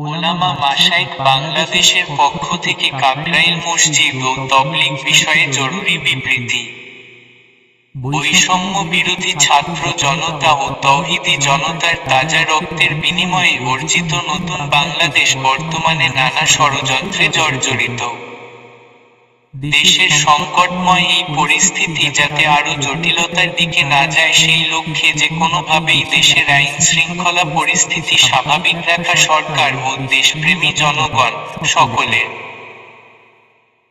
ওলামা মাসাইক বাংলাদেশের পক্ষ থেকে কাকরাইল মসজিদ ও তবলিগ বিষয়ে জরুরি বিবৃতি। বৈষম্য বিরোধী ছাত্র জনতা ও তহিদি জনতার তাজা রক্তের বিনিময়ে অর্জিত নতুন বাংলাদেশ বর্তমানে নানা ষড়যন্ত্রে জর্জরিত। দেশের সংকটময় এই পরিস্থিতি যাতে আরও জটিলতার দিকে না যায় সেই লক্ষ্যে যে কোনোভাবেই দেশের আইন শৃঙ্খলা পরিস্থিতি স্বাভাবিক রাখা সরকার ও দেশপ্রেমী জনগণ সকলের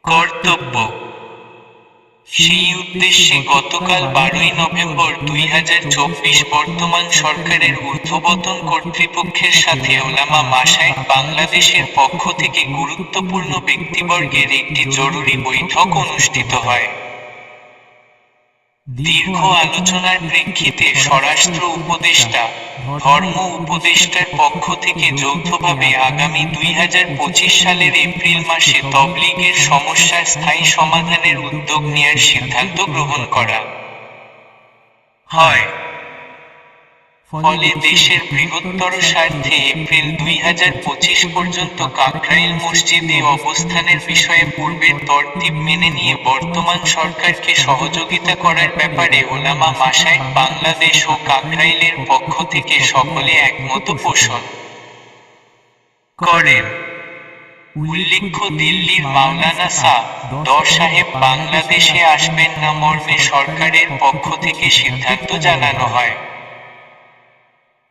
কর্তব্য। সেই উদ্দেশ্যে গতকাল বারোই নভেম্বর দুই হাজার চব্বিশ বর্তমান সরকারের ঊর্ধ্বতন কর্তৃপক্ষের সাথে ওলামা মাসায় বাংলাদেশের পক্ষ থেকে গুরুত্বপূর্ণ ব্যক্তিবর্গের একটি জরুরি বৈঠক অনুষ্ঠিত হয়। দীর্ঘ আলোচনার প্রেক্ষিতে স্বরাষ্ট্র উপদেষ্টা, ধর্ম উপদেষ্টার পক্ষ থেকে যৌথভাবে আগামী দুই হাজার পঁচিশ সালের এপ্রিল মাসে তবলিগের সমস্যার স্থায়ী সমাধানের উদ্যোগ নেয়ার সিদ্ধান্ত গ্রহণ করা। হয়। ফলে দেশের বৃহত্তর স্বার্থে এপ্রিল দুই হাজার পঁচিশ পর্যন্ত কাকরাইল মসজিদে অবস্থানের বিষয়ে পূর্বের তরতিব মেনে নিয়ে বর্তমান সরকারকে সহযোগিতা করার ব্যাপারে ওলামা মাসায় বাংলাদেশ ও কাকরাইলের পক্ষ থেকে সকলে একমত পোষণ করেন। উল্লেখ্য দিল্লির মাওলানা সা দ সাহেব বাংলাদেশে আসবেন না মর্মে সরকারের পক্ষ থেকে সিদ্ধান্ত জানানো হয়।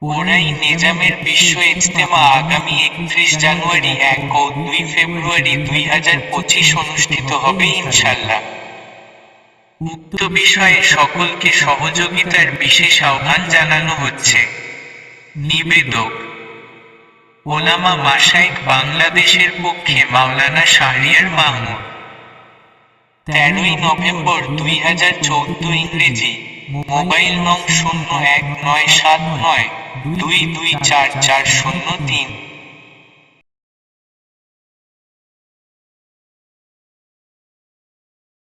ওরাই নিজামের বিশ্ব ইজতেমা আগামী একত্রিশ জানুয়ারি এক ও দুই ফেব্রুয়ারি দুই হাজার পঁচিশ অনুষ্ঠিত হবে ইনশাল্লাহ উক্ত বিষয়ে সকলকে সহযোগিতার বিশেষ আহ্বান জানানো হচ্ছে। নিবেদক, ওলামা মাসাইক বাংলাদেশের পক্ষে মাওলানা শাহরিয়ার মাহমুদ। তেরোই নভেম্বর দুই হাজার চৌদ্দ ইংরেজি, মোবাইল নং শূন্য এক নয় সাত নয়। দুই দুই চার চার শূন্য তিন।